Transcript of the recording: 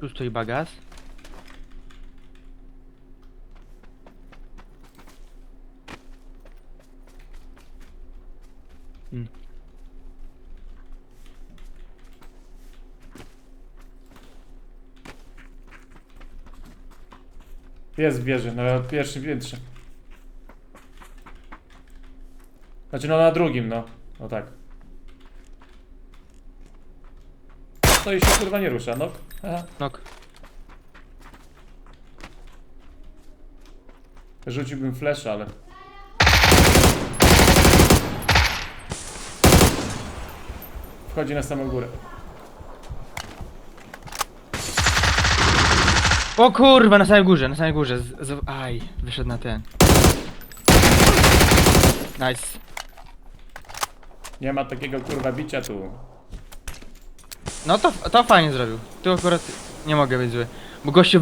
Tu stoi bagaż. Hmm. Jest w wieży, na pierwszym piętrze. Znaczy no na drugim, no. No tak. No i się kurwa nie rusza, no. Aha. Nok. Rzuciłbym flash, ale... Wchodzi na samą górę. O kurwa, na samej górze, na samej górze. Z, z, aj, wyszedł na ten. Nice. Nie ma takiego kurwa bicia tu. No to, to fajnie zrobił. Tu akurat nie mogę być zły. Bo gościu